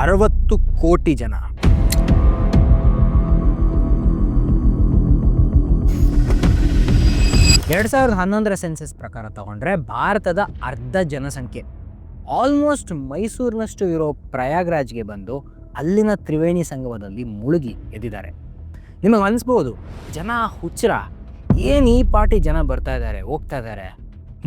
ಅರವತ್ತು ಕೋಟಿ ಜನ. ಎರಡು ಸಾವಿರದ ಹನ್ನೊಂದರ ಸೆನ್ಸಸ್ ಪ್ರಕಾರ ತಗೊಂಡ್ರೆ ಭಾರತದ ಅರ್ಧ ಜನಸಂಖ್ಯೆ. ಆಲ್ಮೋಸ್ಟ್ ಮೈಸೂರಿನಷ್ಟು ಇರೋ ಪ್ರಯಾಗ್ರಾಜ್ಗೆ ಬಂದು ಅಲ್ಲಿನ ತ್ರಿವೇಣಿ ಸಂಗಮದಲ್ಲಿ ಮುಳುಗಿ ಎದ್ದಿದ್ದಾರೆ. ನಿಮಗೆ ಅನಿಸ್ಬೋದು, ಜನ ಹುಚ್ಚರ, ಏನು ಈ ಪಾರ್ಟಿ ಜನ ಬರ್ತಾ ಇದ್ದಾರೆ, ಹೋಗ್ತಾ ಇದ್ದಾರೆ?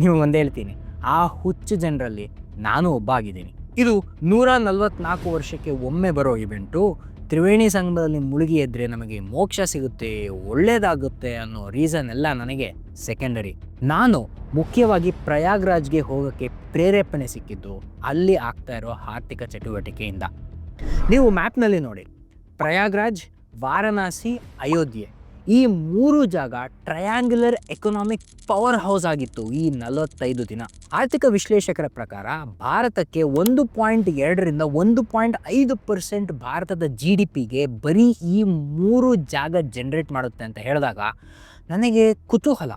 ನಿಮಗೆ ಒಂದು ಹೇಳ್ತೀನಿ, ಆ ಹುಚ್ಚು ಜನರಲ್ಲಿ ನಾನು ಒಬ್ಬ ಆಗಿದ್ದೀನಿ. ಇದು ನೂರ ನಲವತ್ನಾಲ್ಕು ವರ್ಷಕ್ಕೆ ಒಮ್ಮೆ ಬರೋ ಇವೆಂಟು. ತ್ರಿವೇಣಿ ಸಂಘದಲ್ಲಿ ಮುಳುಗಿ ಎದ್ರೆ ನಮಗೆ ಮೋಕ್ಷ ಸಿಗುತ್ತೆ, ಒಳ್ಳೇದಾಗುತ್ತೆ ಅನ್ನೋ ರೀಸನ್ ಎಲ್ಲ ನನಗೆ ಸೆಕೆಂಡರಿ ನಾನು ಮುಖ್ಯವಾಗಿ ಪ್ರಯಾಗ್ರಾಜ್ಗೆ ಹೋಗೋಕ್ಕೆ ಪ್ರೇರೇಪಣೆ ಸಿಕ್ಕಿದ್ದು ಅಲ್ಲಿ ಆಗ್ತಾ ಇರೋ ಆರ್ಥಿಕ ಚಟುವಟಿಕೆಯಿಂದ. ನೀವು ಮ್ಯಾಪ್ನಲ್ಲಿ ನೋಡಿ. ಪ್ರಯಾಗ್ರಾಜ್, ವಾರಣಾಸಿ, ಅಯೋಧ್ಯೆ. ಈ ಮೂರು ಜಾಗ ಟ್ರಯಾಂಗ್ಯುಲರ್ ಎಕನಾಮಿಕ್ ಪವರ್ ಹೌಸ್ ಆಗಿತ್ತು ಈ ನಲವತ್ತೈದು ದಿನ. ಆರ್ಥಿಕ ವಿಶ್ಲೇಷಕರ ಪ್ರಕಾರ ಭಾರತಕ್ಕೆ ಒಂದು ಪಾಯಿಂಟ್ ಎರಡರಿಂದ ಒಂದು ಪಾಯಿಂಟ್ ಐದು ಪರ್ಸೆಂಟ್ ಭಾರತದ ಜಿ ಡಿ ಪಿಗೆ ಬರೀ ಈ ಮೂರು ಜಾಗ ಜನರೇಟ್ ಮಾಡುತ್ತೆ ಅಂತ ಹೇಳಿದಾಗ ನನಗೆ ಕುತೂಹಲ.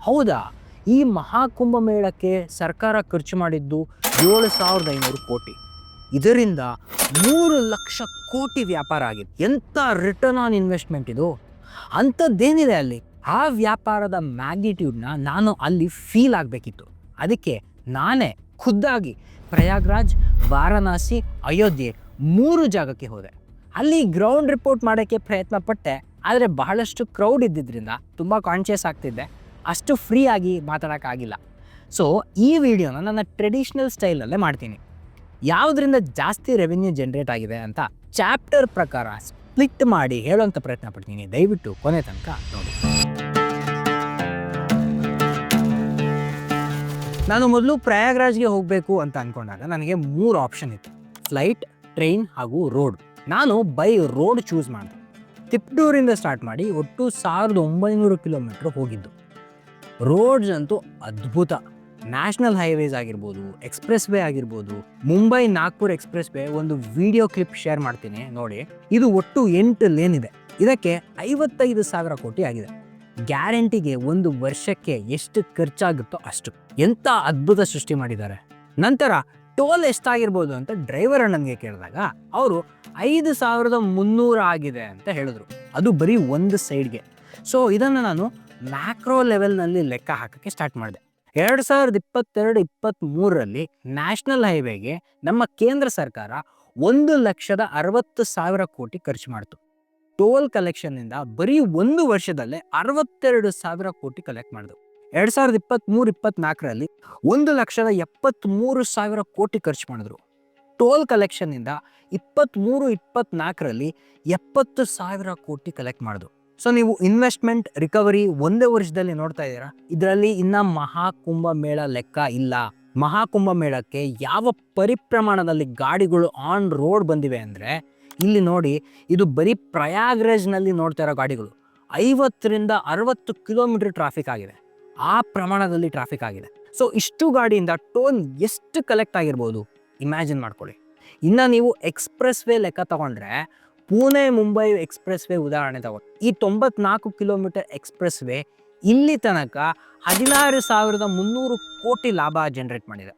ಹೌದಾ? ಈ ಮಹಾಕುಂಭ ಮೇಳಕ್ಕೆ ಸರ್ಕಾರ ಖರ್ಚು ಮಾಡಿದ್ದು ಏಳು ಸಾವಿರದ ಐನೂರು ಕೋಟಿ. ಇದರಿಂದ ಮೂರು ಲಕ್ಷ ಕೋಟಿ ವ್ಯಾಪಾರ ಆಗಿದೆ. ಎಂಥ ರಿಟರ್ನ್ ಆನ್ ಇನ್ವೆಸ್ಟ್ಮೆಂಟ್ ಇದು? ಅಂಥದ್ದೇನಿದೆ ಅಲ್ಲಿ? ಆ ವ್ಯಾಪಾರದ ಮ್ಯಾಗ್ನಿಟ್ಯೂಡ್ನ ನಾನು ಅಲ್ಲಿ ಫೀಲ್ ಆಗಬೇಕಿತ್ತು. ಅದಕ್ಕೆ ನಾನೇ ಖುದ್ದಾಗಿ ಪ್ರಯಾಗ್ರಾಜ್, ವಾರಣಾಸಿ, ಅಯೋಧ್ಯೆ ಮೂರು ಜಾಗಕ್ಕೆ ಹೋದೆ. ಅಲ್ಲಿ ಗ್ರೌಂಡ್ ರಿಪೋರ್ಟ್ ಮಾಡೋಕ್ಕೆ ಪ್ರಯತ್ನ ಪಟ್ಟೆ, ಆದರೆ ಬಹಳಷ್ಟು ಕ್ರೌಡ್ ಇದ್ದಿದ್ದರಿಂದ ತುಂಬ ಕಾನ್ಷಿಯಸ್ ಆಗ್ತಿದ್ದೆ. ಅಷ್ಟು ಫ್ರೀ ಆಗಿ ಮಾತಾಡೋಕ್ಕಾಗಿಲ್ಲ. ಸೊ ಈ ವಿಡಿಯೋನ ನನ್ನ ಟ್ರೆಡಿಷ್ನಲ್ ಸ್ಟೈಲಲ್ಲೇ ಮಾಡ್ತೀನಿ. ಯಾವುದರಿಂದ ಜಾಸ್ತಿ ರೆವೆನ್ಯೂ ಜನ್ರೇಟ್ ಆಗಿದೆ ಅಂತ ಚಾಪ್ಟರ್ ಪ್ರಕಾರ ಸ್ಪ್ಲಿಟ್ ಮಾಡಿ ಹೇಳೋಂಥ ಪ್ರಯತ್ನ ಪಡ್ತೀನಿ. ದಯವಿಟ್ಟು ಕೊನೆ ತನಕ ನೋಡಿ. ನಾನು ಮೊದಲು ಪ್ರಯಾಗ್ರಾಜ್ಗೆ ಹೋಗಬೇಕು ಅಂತ ಅಂದ್ಕೊಂಡಾಗ ನನಗೆ ಮೂರು ಆಪ್ಷನ್ ಇತ್ತು. ಫ್ಲೈಟ್ ಟ್ರೈನ್ ಹಾಗೂ ರೋಡ್ ನಾನು ಬೈ ರೋಡ್ ಚೂಸ್ ಮಾಡಿದೆ. ತಿಪ್ಟೂರಿಂದ ಸ್ಟಾರ್ಟ್ ಮಾಡಿ ಒಟ್ಟು ಸಾವಿರದ ಒಂಬೈನೂರು ಕಿಲೋಮೀಟ್ರ್ ಹೋಗಿದ್ದು. ರೋಡ್ಸ್ ಅಂತೂ ಅದ್ಭುತ. ನ್ಯಾಷನಲ್ ಹೈವೇಸ್ ಆಗಿರ್ಬೋದು, ಎಕ್ಸ್ಪ್ರೆಸ್ ವೇ ಆಗಿರ್ಬೋದು, ಮುಂಬೈ ನಾಗ್ಪುರ್ ಎಕ್ಸ್ಪ್ರೆಸ್ ವೇ ಒಂದು ವಿಡಿಯೋ ಕ್ಲಿಪ್ ಶೇರ್ ಮಾಡ್ತೀನಿ, ನೋಡಿ. ಇದು ಒಟ್ಟು ಎಂಟು ಲೇನ್ ಇದೆ. ಇದಕ್ಕೆ ಐವತ್ತೈದು ಸಾವಿರ ಕೋಟಿ ಆಗಿದೆ. ಗ್ಯಾರಂಟಿಗೆ ಒಂದು ವರ್ಷಕ್ಕೆ ಎಷ್ಟು ಖರ್ಚಾಗುತ್ತೋ ಅಷ್ಟು. ಎಂಥ ಅದ್ಭುತ ಸೃಷ್ಟಿ ಮಾಡಿದ್ದಾರೆ. ನಂತರ ಟೋಲ್ ಎಷ್ಟಾಗಿರ್ಬೋದು ಅಂತ ಡ್ರೈವರ್ ಅಣ್ಣನಿಗೆ ಕೇಳಿದಾಗ, ಅವರು ಐದು ಸಾವಿರದ ಮುನ್ನೂರು ಆಗಿದೆ ಅಂತ ಹೇಳಿದ್ರು. ಅದು ಬರೀ ಒಂದು ಸೈಡ್ಗೆ. ಸೊ, ಇದನ್ನು ನಾನು ಮ್ಯಾಕ್ರೋ ಲೆವೆಲ್ನಲ್ಲಿ ಲೆಕ್ಕ ಹಾಕೋಕ್ಕೆ ಸ್ಟಾರ್ಟ್ ಮಾಡಿದೆ. ಎರಡು ಸಾವಿರದ ಇಪ್ಪತ್ತೆರಡು ಇಪ್ಪತ್ತ್ಮೂರರಲ್ಲಿ ನ್ಯಾಷನಲ್ ಹೈವೇಗೆ ನಮ್ಮ ಕೇಂದ್ರ ಸರ್ಕಾರ ಒಂದು ಲಕ್ಷದ ಅರವತ್ತು ಸಾವಿರ ಕೋಟಿ ಖರ್ಚು ಮಾಡಿತು. ಟೋಲ್ ಕಲೆಕ್ಷನ್ನಿಂದ ಬರೀ ಒಂದು ವರ್ಷದಲ್ಲೇ ಅರವತ್ತೆರಡು ಸಾವಿರ ಕೋಟಿ ಕಲೆಕ್ಟ್ ಮಾಡಿದ್ರು ಎರಡು ಸಾವಿರದ ಇಪ್ಪತ್ತ್ಮೂರು ಇಪ್ಪತ್ತ್ನಾಲ್ಕರಲ್ಲಿ ಒಂದು ಲಕ್ಷದ ಎಪ್ಪತ್ತ್ಮೂರು ಸಾವಿರ ಕೋಟಿ ಖರ್ಚು ಮಾಡಿದ್ರು. ಟೋಲ್ ಕಲೆಕ್ಷನ್ನಿಂದ ಇಪ್ಪತ್ತ್ಮೂರು ಇಪ್ಪತ್ನಾಲ್ಕರಲ್ಲಿ ಎಪ್ಪತ್ತು ಸಾವಿರ ಕೋಟಿ ಕಲೆಕ್ಟ್ ಮಾಡಿದ್ರು ಸೊ ನೀವು ಇನ್ವೆಸ್ಟ್ಮೆಂಟ್ ರಿಕವರಿ ಒಂದೇ ವರ್ಷದಲ್ಲಿ ನೋಡ್ತಾ ಇದ್ದೀರಾ? ಇದರಲ್ಲಿ ಇನ್ನ ಮಹಾಕುಂಭ ಮೇಳ ಲೆಕ್ಕ ಇಲ್ಲ. ಮಹಾಕುಂಭ ಮೇಳಕ್ಕೆ ಯಾವ ಪರಿಪ್ರಮಾಣದಲ್ಲಿ ಗಾಡಿಗಳು ಆನ್ ರೋಡ್ ಬಂದಿವೆ ಅಂದರೆ, ಇಲ್ಲಿ ನೋಡಿ, ಇದು ಬರೀ ಪ್ರಯಾಗ್ರಾಜ್ನಲ್ಲಿ ನೋಡ್ತಾ ಇರೋ ಗಾಡಿಗಳು. ಐವತ್ತರಿಂದ ಅರವತ್ತು ಕಿಲೋಮೀಟರ್ ಟ್ರಾಫಿಕ್ ಆಗಿದೆ. ಆ ಪ್ರಮಾಣದಲ್ಲಿ ಟ್ರಾಫಿಕ್ ಆಗಿದೆ. ಸೊ ಇಷ್ಟು ಗಾಡಿಯಿಂದ ಟೋನ್ ಎಷ್ಟು ಕಲೆಕ್ಟ್ ಆಗಿರ್ಬೋದು? ಇಮ್ಯಾಜಿನ್ ಮಾಡ್ಕೊಳ್ಳಿ. ಇನ್ನು ನೀವು ಎಕ್ಸ್ಪ್ರೆಸ್ ವೇ ಲೆಕ್ಕ ತಗೊಂಡ್ರೆ ಪುಣೆ ಮುಂಬೈ ಎಕ್ಸ್ಪ್ರೆಸ್ ವೇ ಉದಾಹರಣೆ ತಗೊಂಡು. ಈ ತೊಂಬತ್ನಾಲ್ಕು ಕಿಲೋಮೀಟರ್ ಎಕ್ಸ್ಪ್ರೆಸ್ ವೇ ಇಲ್ಲಿ ತನಕ ಹದಿನಾರು ಸಾವಿರದ ಮುನ್ನೂರು ಕೋಟಿ ಲಾಭ ಜನರೇಟ್ ಮಾಡಿದೆ.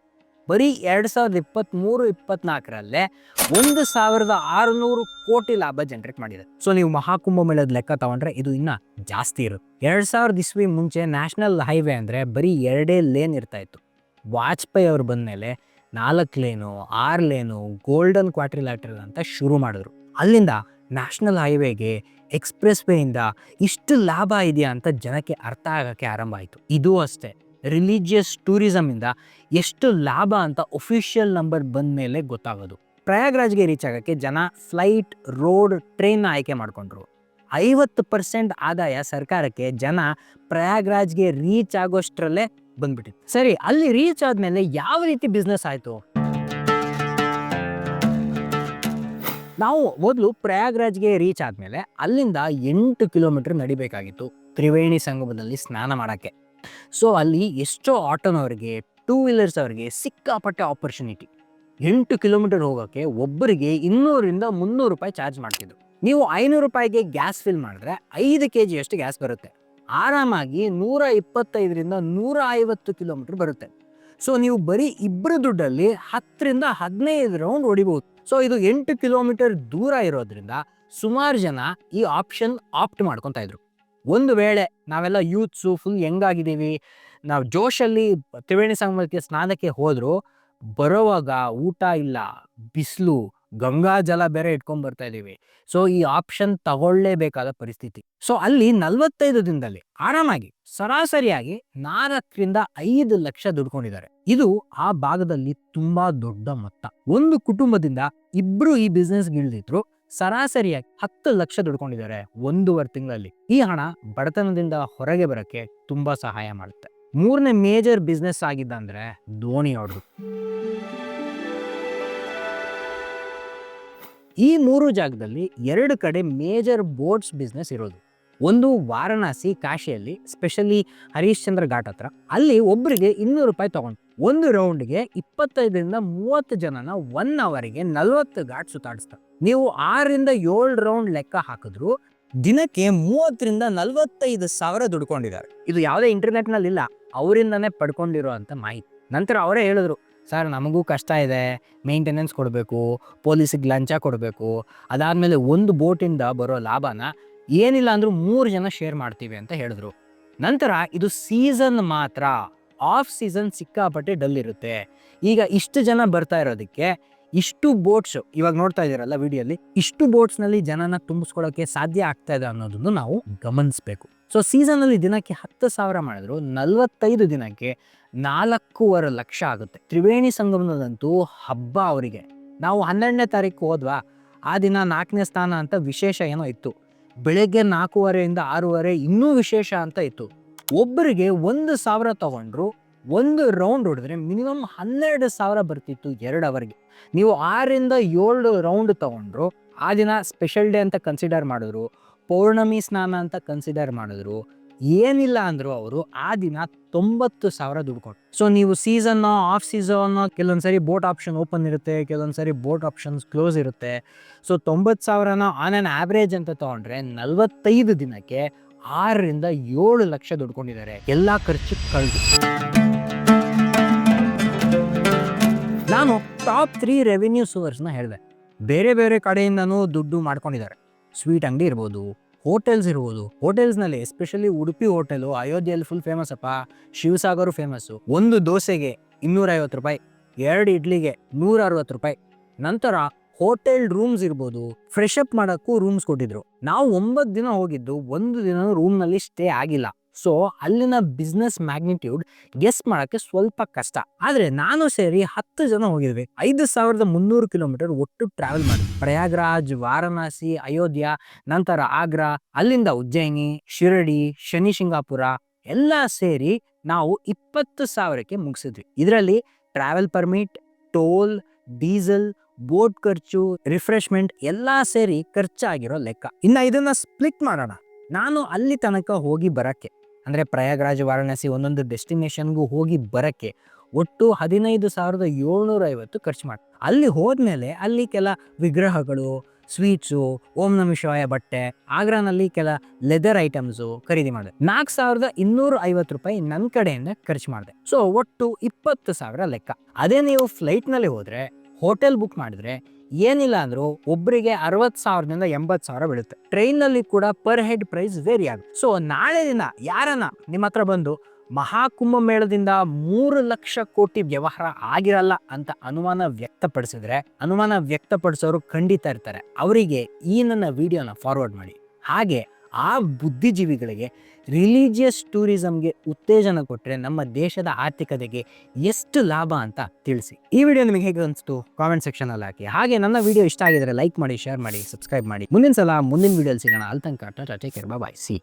ಬರೀ ಎರಡು ಸಾವಿರದ ಇಪ್ಪತ್ತ್ಮೂರು ಇಪ್ಪತ್ನಾಲ್ಕರಲ್ಲೇ ಒಂದು ಸಾವಿರದ ಆರುನೂರು ಕೋಟಿ ಲಾಭ ಜನರೇಟ್ ಮಾಡಿದೆ. ಸೊ ನೀವು ಮಹಾಕುಂಭ ಮೇಳದ ಲೆಕ್ಕ ತಗೊಂಡ್ರೆ ಇದು ಇನ್ನೂ ಜಾಸ್ತಿ ಇರುತ್ತೆ. ಎರಡು ಸಾವಿರದ ಇಸ್ವಿ ಮುಂಚೆ ನ್ಯಾಷನಲ್ ಹೈವೇ ಅಂದರೆ ಬರೀ ಎರಡೇ ಲೇನ್ ಇರ್ತಾ ಇತ್ತು. ವಾಜಪೇಯಿ ಅವ್ರು ಬಂದಮೇಲೆ ನಾಲ್ಕು ಲೇನು ಆರು ಲೇನು ಗೋಲ್ಡನ್ ಕ್ವಾಟ್ರಿಲ್ಯಾಟ್ರಲ್ ಅಂತ ಶುರು ಮಾಡಿದ್ರು. ಅಲ್ಲಿಂದ ನ್ಯಾಷನಲ್ ಹೈವೇಗೆ ಎಕ್ಸ್ಪ್ರೆಸ್ ವೇಯಿಂದ ಇಷ್ಟು ಲಾಭ ಇದೆಯಾ ಅಂತ ಜನಕ್ಕೆ ಅರ್ಥ ಆಗೋಕ್ಕೆ ಆರಂಭ ಆಯಿತು. ಇದು ಅಷ್ಟೇ. ರಿಲಿಜಿಯಸ್ ಟೂರಿಸಮಿಂದ ಎಷ್ಟು ಲಾಭ ಅಂತ ಒಫಿಷಿಯಲ್ ನಂಬರ್ ಬಂದ ಮೇಲೆ ಗೊತ್ತಾಗೋದು. ಪ್ರಯಾಗ್ರಾಜ್ಗೆ ರೀಚ್ ಆಗೋಕ್ಕೆ ಜನ ಫ್ಲೈಟ್, ರೋಡ್ ಟ್ರೈನ್ ಆಯ್ಕೆ ಮಾಡಿಕೊಂಡ್ರು. ಐವತ್ತು ಪರ್ಸೆಂಟ್ ಆದಾಯ ಸರ್ಕಾರಕ್ಕೆ ಜನ ಪ್ರಯಾಗ್ರಾಜ್ಗೆ ರೀಚ್ ಆಗೋಷ್ಟರಲ್ಲೇ ಬಂದ್ಬಿಟ್ಟಿತ್ತು. ಸರಿ, ಅಲ್ಲಿ ರೀಚ್ ಆದಮೇಲೆ ಯಾವ ರೀತಿ ಬಿಸ್ನೆಸ್ ಆಯಿತು? ನಾವು ಮೊದಲು ಪ್ರಯಾಗ್ರಾಜ್ಗೆ ರೀಚ್ ಆದಮೇಲೆ ಅಲ್ಲಿಂದ ಎಂಟು ಕಿಲೋಮೀಟರ್ ನಡಿಬೇಕಾಗಿತ್ತು ತ್ರಿವೇಣಿ ಸಂಗಮದಲ್ಲಿ ಸ್ನಾನ ಮಾಡೋಕ್ಕೆ. ಸೊ ಅಲ್ಲಿ ಎಷ್ಟೋ ಆಟೋನವರಿಗೆ ಟೂ ವೀಲರ್ಸ್ ಅವರಿಗೆ ಸಿಕ್ಕಾಪಟ್ಟೆ ಆಪರ್ಚುನಿಟಿ ಎಂಟು ಕಿಲೋಮೀಟರ್ ಹೋಗೋಕ್ಕೆ ಒಬ್ಬರಿಗೆ ಇನ್ನೂರಿಂದ ಮುನ್ನೂರು ರೂಪಾಯಿ ಚಾರ್ಜ್ ಮಾಡ್ತಿದ್ರು. ನೀವು ಐನೂರು ರೂಪಾಯಿಗೆ ಗ್ಯಾಸ್ ಫಿಲ್ ಮಾಡಿದ್ರೆ ಐದು ಕೆ ಜಿಯಷ್ಟು ಗ್ಯಾಸ್ ಬರುತ್ತೆ. ಆರಾಮಾಗಿ ನೂರ ಇಪ್ಪತ್ತೈದರಿಂದ ನೂರ ಐವತ್ತು ಕಿಲೋಮೀಟರ್ ಬರುತ್ತೆ. ಸೊ ನೀವು ಬರೀ ಇಬ್ಬರ ದುಡ್ಡಲ್ಲಿ ಹತ್ತರಿಂದ ಹದಿನೈದು ರೌಂಡ್ ಹೊಡಿಬೋದು. ಸೊ ಇದು ಎಂಟು ಕಿಲೋಮೀಟರ್ ದೂರ ಇರೋದ್ರಿಂದ ಸುಮಾರು ಜನ ಈ ಆಪ್ಷನ್ ಆಪ್ಟ್ ಮಾಡ್ಕೊತಾ ಇದ್ರು. ಒಂದು ವೇಳೆ ನಾವೆಲ್ಲ ಯೂತ್ಸು ಫುಲ್ ಹೆಂಗಾಗಿದ್ದೀವಿ, ನಾವು ಜೋಶಲ್ಲಿ ತ್ರಿವೇಣಿ ಸಂಗಮಕ್ಕೆ ಸ್ನಾನಕ್ಕೆ ಹೋದ್ರು, ಬರೋವಾಗ ಊಟ ಇಲ್ಲ, ಬಿಸಿಲು ಗಂಗಾ ಜಲ ಬೇರೆ ಇಟ್ಕೊಂಡ್ ಬರ್ತಾ ಇದೀವಿ ಸೊ, ಈ ಆಪ್ಷನ್ ತಗೊಳ್ಳೇಬೇಕಾದ ಪರಿಸ್ಥಿತಿ. ಸೊ, ಅಲ್ಲಿ ನಲ್ವತ್ತೈದು ದಿನದಲ್ಲಿ ಆರಾಮಾಗಿ, ಸರಾಸರಿಯಾಗಿ ನಾಲ್ಕರಿಂದ ಐದು ಲಕ್ಷ ದುಡ್ಕೊಂಡಿದ್ದಾರೆ. ಇದು ಆ ಭಾಗದಲ್ಲಿ ತುಂಬಾ ದೊಡ್ಡ ಮೊತ್ತ. ಒಂದು ಕುಟುಂಬದಿಂದ ಇಬ್ರು ಈ ಬಿಸ್ನೆಸ್ ಗಿಳಿದಿದ್ರು, ಸರಾಸರಿಯಾಗಿ ಹತ್ತು ಲಕ್ಷ ದುಡ್ಕೊಂಡಿದ್ದಾರೆ ಒಂದೂವರೆ ತಿಂಗಳಲ್ಲಿ. ಈ ಹಣ ಬಡತನದಿಂದ ಹೊರಗೆ ಬರಕ್ಕೆ ತುಂಬಾ ಸಹಾಯ ಮಾಡುತ್ತೆ. ಮೂರನೇ ಮೇಜರ್ ಬಿಸ್ನೆಸ್ ಆಗಿದ್ದಂದ್ರೆ ಧೋನಿ ಅವ್ರದ್ದು. ಈ ಮೂರು ಜಾಗದಲ್ಲಿ ಎರಡು ಕಡೆ ಮೇಜರ್ ಬೋಟ್ಸ್ ಬಿಸ್ನೆಸ್ ಇರೋದು. ಒಂದು ವಾರಣಾಸಿ ಕಾಶಿಯಲ್ಲಿ ಸ್ಪೆಷಲಿ ಹರಿಶ್ಚಂದ್ರ ಘಾಟ್ ಹತ್ರ. ಅಲ್ಲಿ ಒಬ್ಬರಿಗೆ ಇನ್ನೂರು ರೂಪಾಯಿ ತಗೊಂಡು, ಒಂದು ರೌಂಡ್ಗೆ ಇಪ್ಪತ್ತೈದರಿಂದ ಮೂವತ್ತು ಜನನ ಒನ್ ಅವರಿಗೆ ನಲ್ವತ್ತು ಘಾಟ್ ಸುತ್ತಾಡಿಸ್ತಾರೆ. ನೀವು ಆರರಿಂದ ಏಳು ರೌಂಡ್ ಲೆಕ್ಕ ಹಾಕಿದ್ರು ದಿನಕ್ಕೆ ಮೂವತ್ತರಿಂದ ನಲವತ್ತೈದು ಸಾವಿರ ದುಡ್ಕೊಂಡಿದ್ದಾರೆ ಇದು ಯಾವುದೇ ಇಂಟರ್ನೆಟ್ನಲ್ಲಿ ಇಲ್ಲ ಅವರಿಂದನೇ ಪಡ್ಕೊಂಡಿರೋ ಅಂತ ಮಾಹಿತಿ. ನಂತರ ಅವರೇ ಹೇಳಿದ್ರು ಸರ್, ನಮಗೂ ಕಷ್ಟ ಇದೆ. ಮೇಂಟೆನೆನ್ಸ್ ಕೊಡಬೇಕು, ಪೊಲೀಸಿಗೆ ಲಂಚ ಕೊಡಬೇಕು. ಅದಾದಮೇಲೆ ಒಂದು ಬೋಟಿಂದ ಬರೋ ಲಾಭನ ಏನಿಲ್ಲ ಅಂದರೂ ಮೂರು ಜನ ಶೇರ್ ಮಾಡ್ತೀವಿ ಅಂತ ಹೇಳಿದ್ರು. ನಂತರ ಇದು ಸೀಸನ್ ಮಾತ್ರ. ಆಫ್ ಸೀಸನ್ ಸಿಕ್ಕಾಪಟ್ಟೆ ಡಲ್ ಇರುತ್ತೆ. ಈಗ ಇಷ್ಟು ಜನ ಬರ್ತಾ ಇರೋದಕ್ಕೆ ಇಷ್ಟು ಬೋಟ್ಸ್, ಇವಾಗ ನೋಡ್ತಾ ಇದ್ದೀರಲ್ಲ ವಿಡಿಯೋಲಿ ಇಷ್ಟು ಬೋಟ್ಸ್ನಲ್ಲಿ ಜನನ ತುಂಬಿಸ್ಕೊಳ್ಳೋಕ್ಕೆ ಸಾಧ್ಯ ಆಗ್ತಾ ಇದೆ ಅನ್ನೋದನ್ನು ನಾವು ಗಮನಿಸಬೇಕು. ಸೊ ಸೀಸನಲ್ಲಿ ದಿನಕ್ಕೆ ಹತ್ತು ಸಾವಿರ ಮಾಡಿದ್ರು, ನಲವತ್ತೈದು ದಿನಕ್ಕೆ ನಾಲ್ಕೂವರೆ ಲಕ್ಷ ಆಗುತ್ತೆ. ತ್ರಿವೇಣಿ ಸಂಗಮದಂತೂ ಹಬ್ಬ ಅವರಿಗೆ. ನಾವು ಹನ್ನೆರಡನೇ ತಾರೀಕು ಹೋದ್ವಾ? ಆ ದಿನ ನಾಲ್ಕನೇ ಸ್ಥಾನ ಅಂತ ವಿಶೇಷ ಏನೋ ಇತ್ತು. ಬೆಳಗ್ಗೆ ನಾಲ್ಕೂವರೆಯಿಂದ ಆರೂವರೆ ಇನ್ನೂ ವಿಶೇಷ ಅಂತ ಇತ್ತು. ಒಬ್ಬರಿಗೆ ಒಂದು ಸಾವಿರ ತಗೊಂಡ್ರು, ಒಂದು ರೌಂಡ್ ಹೊಡೆದ್ರೆ ಮಿನಿಮಮ್ ಹನ್ನೆರಡು ಸಾವಿರ ಬರ್ತಿತ್ತು ಎರಡು ಅವರ್ಗೆ. ನೀವು ಆರಿಂದ ಏಳು ರೌಂಡ್ ತಗೊಂಡ್ರು, ಆ ದಿನ ಸ್ಪೆಷಲ್ ಡೇ ಅಂತ ಕನ್ಸಿಡರ್ ಮಾಡಿದ್ರು ಪೌರ್ಣಮಿ ಸ್ನಾನ ಅಂತ ಕನ್ಸಿಡರ್ ಮಾಡಿದ್ರು. ಏನಿಲ್ಲ ಅಂದ್ರು ಅವರು, ಆ ದಿನ ತೊಂಬತ್ತು ಸಾವಿರ ದುಡ್ಡು ಕೊಟ್ಟು ಸೊ ನೀವು ಸೀಸನ್ ಆಫ್ ಸೀಸನ್ ಕೆಲವೊಂದ್ಸರಿ ಬೋಟ್ ಆಪ್ಷನ್ ಓಪನ್ ಇರುತ್ತೆ ಕೆಲವೊಂದ್ಸರಿ ಬೋಟ್ ಆಪ್ಷನ್ಸ್ ಕ್ಲೋಸ್ ಇರುತ್ತೆ. ಸೊ ತೊಂಬತ್ತು ಸಾವಿರನ ಆನ್ ಆನ್ ಆವ್ರೇಜ್ ಅಂತ ತಗೊಂಡ್ರೆ ನಲವತ್ತೈದು ದಿನಕ್ಕೆ ಆರರಿಂದ ಏಳು ಲಕ್ಷ ದುಡ್ಕೊಂಡಿದ್ದಾರೆ ಎಲ್ಲ ಖರ್ಚು ಕಳೆದು. ನಾನು ಟಾಪ್ ತ್ರೀ ರೆವಿನ್ಯೂ ಸೋರ್ಸ್ನ ಹೇಳಿದೆ. ಬೇರೆ ಬೇರೆ ಕಡೆಯಿಂದನೂ ದುಡ್ಡು ಮಾಡ್ಕೊಂಡಿದ್ದಾರೆ. ಸ್ವೀಟ್ ಅಂಗಡಿ ಇರ್ಬೋದು ಹೋಟೆಲ್ಸ್ ಇರ್ಬೋದು. ಹೋಟೆಲ್ಸ್ನಲ್ಲಿ ಎಸ್ಪೆಷಲಿ ಉಡುಪಿ ಹೋಟೆಲು ಅಯೋಧ್ಯೆಯಲ್ಲಿ ಫುಲ್ ಫೇಮಸ್ ಅಪ್ಪ ಶಿವಸಾಗರು ಫೇಮಸ್ಸು ಒಂದು ದೋಸೆಗೆ ಇನ್ನೂರೈವತ್ತು ರೂಪಾಯಿ, ಎರಡು ಇಡ್ಲಿಗೆ ನೂರ ಅರವತ್ತು ರೂಪಾಯಿ. ನಂತರ ಹೋಟೆಲ್ ರೂಮ್ಸ್ ಇರ್ಬೋದು. ಫ್ರೆಶ್ ಅಪ್ ಮಾಡೋಕ್ಕೂ ರೂಮ್ಸ್ ಕೊಟ್ಟಿದ್ರು. ನಾವು ಒಂಬತ್ತು ದಿನ ಹೋಗಿದ್ದು, ಒಂದು ದಿನ ರೂಮ್ನಲ್ಲಿ ಸ್ಟೇ ಆಗಿಲ್ಲ. ಸೊ ಅಲ್ಲಿನ ಬಿಸ್ನೆಸ್ ಮ್ಯಾಗ್ನಿಟ್ಯೂಡ್ ಗೆಸ್ ಮಾಡೋಕ್ಕೆ ಸ್ವಲ್ಪ ಕಷ್ಟ. ಆದರೆ ನಾನು ಸೇರಿ ಹತ್ತು ಜನ ಹೋಗಿದ್ವಿ. ಐದು ಸಾವಿರದ ಮುನ್ನೂರು ಕಿಲೋಮೀಟರ್ ಒಟ್ಟು ಟ್ರಾವೆಲ್ ಮಾಡಿ. ಪ್ರಯಾಗ್ರಾಜ್, ವಾರಣಾಸಿ, ಅಯೋಧ್ಯ, ನಂತರ ಆಗ್ರಾ, ಅಲ್ಲಿಂದ ಉಜ್ಜಯಿನಿ, ಶಿರಡಿ, ಶನಿ ಶಿಂಗಾಪುರ ಎಲ್ಲ ಸೇರಿ ನಾವು ಇಪ್ಪತ್ತು ಸಾವಿರಕ್ಕೆ ಮುಗಿಸಿದ್ವಿ. ಇದರಲ್ಲಿ travel permit toll diesel boat ಖರ್ಚು ರಿಫ್ರೆಶ್ಮೆಂಟ್ ಎಲ್ಲ ಸೇರಿ ಖರ್ಚಾಗಿರೋ ಲೆಕ್ಕ. ಇನ್ನು ಇದನ್ನ ಸ್ಪ್ಲಿಟ್ ಮಾಡೋಣ. ನಾನು ಅಲ್ಲಿ ತನಕ ಹೋಗಿ ಬರಕ್ಕೆ. ಅಂದರೆ ಪ್ರಯಾಗ್ರಾಜ್ ವಾರಣಾಸಿ ಒಂದೊಂದು ಡೆಸ್ಟಿನೇಷನ್ಗೂ ಹೋಗಿ ಬರಕ್ಕೆ ಒಟ್ಟು ಹದಿನೈದು ಸಾವಿರದ ಏಳ್ನೂರ ಐವತ್ತು ಖರ್ಚು ಮಾಡಿ ಅಲ್ಲಿ ಹೋದ್ಮೇಲೆ ಅಲ್ಲಿ ಕೆಲ ವಿಗ್ರಹಗಳು, ಸ್ವೀಟ್ಸು, ಓಂ ನಮ ಶಿವಾಯ ಬಟ್ಟೆ, ಆಗ್ರಾನಲ್ಲಿ ಕೆಲ ಲೆದರ್ ಐಟಮ್ಸು ಖರೀದಿ ಮಾಡಿದೆ. ನಾಲ್ಕು ಸಾವಿರದ ಇನ್ನೂರ ಐವತ್ತು ರೂಪಾಯಿ ನನ್ನ ಕಡೆಯಿಂದ ಖರ್ಚು ಮಾಡಿದೆ. ಸೊ ಒಟ್ಟು ಇಪ್ಪತ್ತು ಸಾವಿರ ಲೆಕ್ಕ. ಅದೇ ನೀವು ಫ್ಲೈಟ್ನಲ್ಲಿ ಹೋದರೆ, ಹೋಟೆಲ್ ಬುಕ್ ಮಾಡಿದ್ರೆ ಏನಿಲ್ಲ ಅಂದ್ರೂ ಒಬ್ಬರಿಗೆ ಅರವತ್ತು ಸಾವಿರದಿಂದ ಎಂಬತ್ತು ಸಾವಿರ ಬೀಳುತ್ತೆ. ಟ್ರೈನಲ್ಲಿ ಕೂಡ ಪರ್ ಹೆಡ್ ಪ್ರೈಸ್ ವೇರಿ ಆಗುತ್ತೆ. ಸೊ, ನಾಳೆ ದಿನ ಯಾರನ್ನ ನಿಮ್ಮ ಹತ್ರ ಬಂದು ಮಹಾಕುಂಭ ಮೇಳದಿಂದ ಮೂರು ಲಕ್ಷ ಕೋಟಿ ವ್ಯವಹಾರ ಆಗಿರಲ್ಲ ಅಂತ ಅನುಮಾನ ವ್ಯಕ್ತಪಡಿಸಿದ್ರೆ, ಅನುಮಾನ ವ್ಯಕ್ತಪಡಿಸೋರು ಖಂಡಿತ ಇರ್ತಾರೆ. ಅವರಿಗೆ ಈ ನನ್ನ ವಿಡಿಯೋನ ಫಾರ್ವರ್ಡ್ ಮಾಡಿ. ಹಾಗೆ ಆ ಬುದ್ಧಿಜೀವಿಗಳಿಗೆ ರಿಲಿಜಿಯಸ್ ಟೂರಿಸಮ್ಗೆ ಉತ್ತೇಜನ ಕೊಟ್ಟರೆ ನಮ್ಮ ದೇಶದ ಆರ್ಥಿಕತೆಗೆ ಎಷ್ಟು ಲಾಭ ಅಂತ ತಿಳಿಸಿ. ಈ ವಿಡಿಯೋ ನಿಮಗೆ ಹೇಗೆ ಅನಿಸ್ತು? ಕಾಮೆಂಟ್ ಸೆಕ್ಷನಲ್ಲಿ ಹಾಕಿ. ಹಾಗೆ ನನ್ನ ವಿಡಿಯೋ ಇಷ್ಟ ಆಗಿದ್ರೆ ಲೈಕ್ ಮಾಡಿ ಶೇರ್ ಮಾಡಿ ಸಬ್ಸ್ಕ್ರೈಬ್ ಮಾಡಿ. ಮುಂದಿನ ಸಲ ಮುಂದಿನ ವಿಡಿಯೋಲಿ ಸಿಗೋಣ. ಅಲ್ಲಿ ತನಕ tata take care bye see